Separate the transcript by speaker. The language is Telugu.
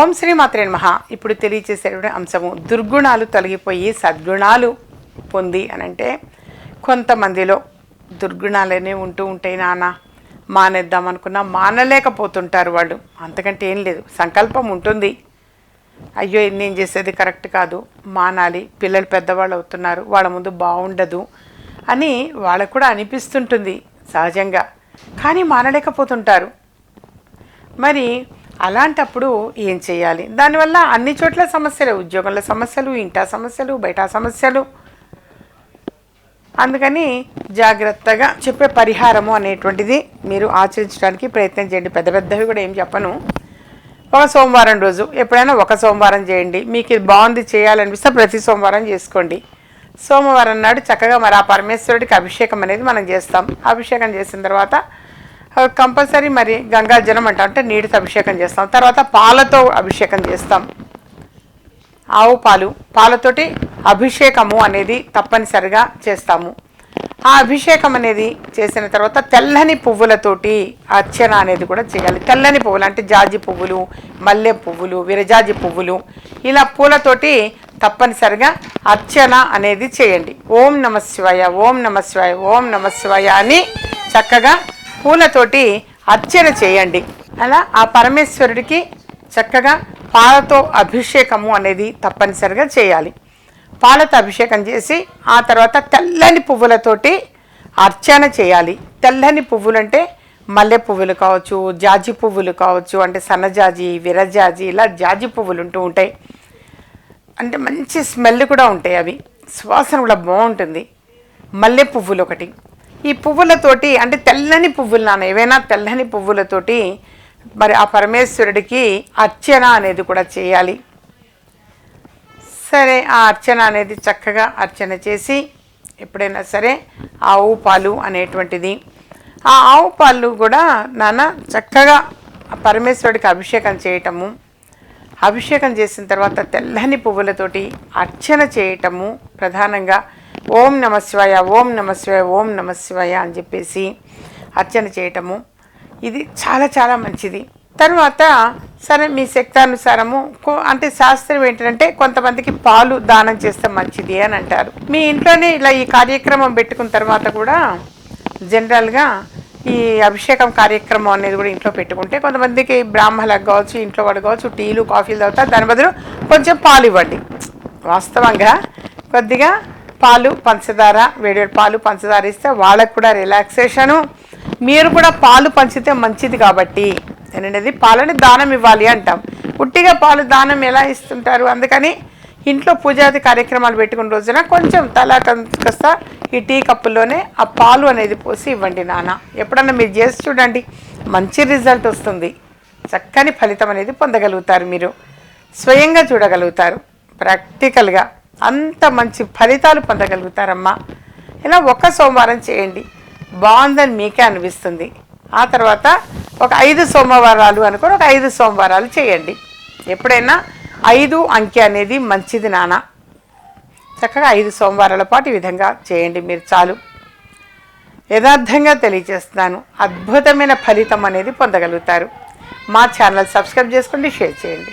Speaker 1: ఓం శ్రీ మాత్రే నమః. ఇప్పుడు తెలియచేసేటువంటి అంశము దుర్గుణాలు తొలగిపోయి సద్గుణాలు పొంది అని అంటే కొంతమందిలో దుర్గుణాలనే ఉంటూ ఉంటాయి నాన్న మానేద్దాం అనుకున్నా మానలేకపోతుంటారు వాళ్ళు. అంతకంటే ఏం లేదు సంకల్పం ఉంటుంది. అయ్యో నేను చేసేది కరెక్ట్ కాదు మానాలి పిల్లలు పెద్దవాళ్ళు అవుతున్నారు వాళ్ళ ముందు బాగుండదు అని వాళ్ళకు కూడా అనిపిస్తుంటుంది సహజంగా. కానీ మానలేకపోతుంటారు. మరి అలాంటప్పుడు ఏం చేయాలి? దానివల్ల అన్ని చోట్ల సమస్యలు ఉద్యోగంలో సమస్యలు ఇంటా సమస్యలు బయట సమస్యలు. అందుకని జాగ్రత్తగా చెప్పే పరిహారము అనేటువంటిది మీరు ఆచరించడానికి ప్రయత్నం చేయండి. పెద్ద పెద్దవి కూడా ఏం చెప్పను. ఒక సోమవారం రోజు ఎప్పుడైనా ఒక సోమవారం చేయండి. మీకు ఇది బాగుంది చేయాలనిపిస్తే ప్రతి సోమవారం చేసుకోండి. సోమవారం నాడు చక్కగా మరి ఆ పరమేశ్వరుడికి అభిషేకం అనేది మనం చేస్తాం. అభిషేకం చేసిన తర్వాత కంపల్సరీ మరి గంగా జలం అంట అంటే నీటితో అభిషేకం చేస్తాం. తర్వాత పాలతో అభిషేకం చేస్తాం. ఆవు పాలు పాలతోటి అభిషేకము అనేది తప్పనిసరిగా చేస్తాము. ఆ అభిషేకం అనేది చేసిన తర్వాత తెల్లని పువ్వులతోటి అర్చన అనేది కూడా చేయాలి. తెల్లని పువ్వులు అంటే జాజి పువ్వులు మల్లె పువ్వులు విరజాజి పువ్వులు ఇలా పూలతోటి తప్పనిసరిగా అర్చన అనేది చేయండి. ఓం నమ శివాయ ఓం నమ శివాయ ఓం నమ శివాయ అని చక్కగా పూలతోటి అర్చన చేయండి. అలా ఆ పరమేశ్వరుడికి చక్కగా పాలతో అభిషేకము అనేది తప్పనిసరిగా చేయాలి. పాలతో అభిషేకం చేసి ఆ తర్వాత తెల్లని పువ్వులతోటి అర్చన చేయాలి. తెల్లని పువ్వులు అంటే మల్లె పువ్వులు కావచ్చు జాజి పువ్వులు కావచ్చు అంటే సన్నజాజి విరజాజి ఇలా జాజి పువ్వులు ఉంటూ ఉంటాయి. అంటే మంచి స్మెల్ కూడా ఉంటాయి అవి. సువాసన కూడా బాగుంటుంది. మల్లె పువ్వులు ఒకటి ఈ పువ్వులతోటి అంటే తెల్లని పువ్వులు నాన్న ఏవైనా తెల్లని పువ్వులతోటి మరి ఆ పరమేశ్వరుడికి అర్చన అనేది కూడా చేయాలి. సరే ఆ అర్చన అనేది చక్కగా అర్చన చేసి ఎప్పుడైనా సరే ఆవు పాలు అనేటువంటిది. ఆ ఆవు పాలు కూడా నాన్న చక్కగా పరమేశ్వరుడికి అభిషేకం చేయటము అభిషేకం చేసిన తర్వాత తెల్లని పువ్వులతోటి అర్చన చేయటము ప్రధానంగా ఓం నమ శివాయ ఓం నమ శివాయ ఓం నమ శివాయ అని చెప్పేసి అర్చన చేయటము. ఇది చాలా చాలా మంచిది. తర్వాత సరే మీ శక్తానుసారము కో- అంటే శాస్త్రం ఏంటంటే కొంతమందికి పాలు దానం చేస్తే మంచిది అని అంటారు. మీ ఇంట్లోనే ఇలా ఈ కార్యక్రమం పెట్టుకున్న తర్వాత కూడా జనరల్గా ఈ అభిషేకం కార్యక్రమం అనేది కూడా ఇంట్లో పెట్టుకుంటే కొంతమందికి బ్రాహ్మణులకు కావచ్చు ఇంట్లో వాడు కావచ్చు టీలు కాఫీలు తాగుతారు దాని బదులు కొంచెం పాలు ఇవ్వండి. వాస్తవంగా కొద్దిగా పాలు పంచదార వేడి పాలు పంచదార ఇస్తే వాళ్ళకు కూడా రిలాక్సేషను మీరు కూడా పాలు పంచితే మంచిది కాబట్టి. అనేది పాలని దానం ఇవ్వాలి అంటాం. ఉట్టిగా పాలు దానం ఎలా ఇస్తుంటారు? అందుకని ఇంట్లో పూజాది కార్యక్రమాలు పెట్టుకున్న రోజున కొంచెం తలా కాస్త ఈ టీ కప్పుల్లోనే ఆ పాలు అనేది పోసి ఇవ్వండి నాన్న. ఎప్పుడన్నా మీరు చేసి చూడండి మంచి రిజల్ట్ వస్తుంది. చక్కని ఫలితం అనేది పొందగలుగుతారు మీరు. స్వయంగా చూడగలుగుతారు. ప్రాక్టికల్గా అంత మంచి ఫలితాలు పొందగలుగుతారమ్మా. ఇలా ఒక్క సోమవారం చేయండి. బాగుందని మీకే అనిపిస్తుంది. ఆ తర్వాత ఒక ఐదు సోమవారాలు అనుకుని ఒక ఐదు సోమవారాలు చేయండి. ఎప్పుడైనా ఐదు అంకె అనేది మంచిది నాన్న చక్కగా ఐదు సోమవారాల పాటు ఈ విధంగా చేయండి మీరు చాలు. యథార్థంగా తెలియజేస్తున్నాను. అద్భుతమైన ఫలితం అనేది పొందగలుగుతారు. మా ఛానల్ సబ్స్క్రైబ్ చేసుకోండి షేర్ చేయండి.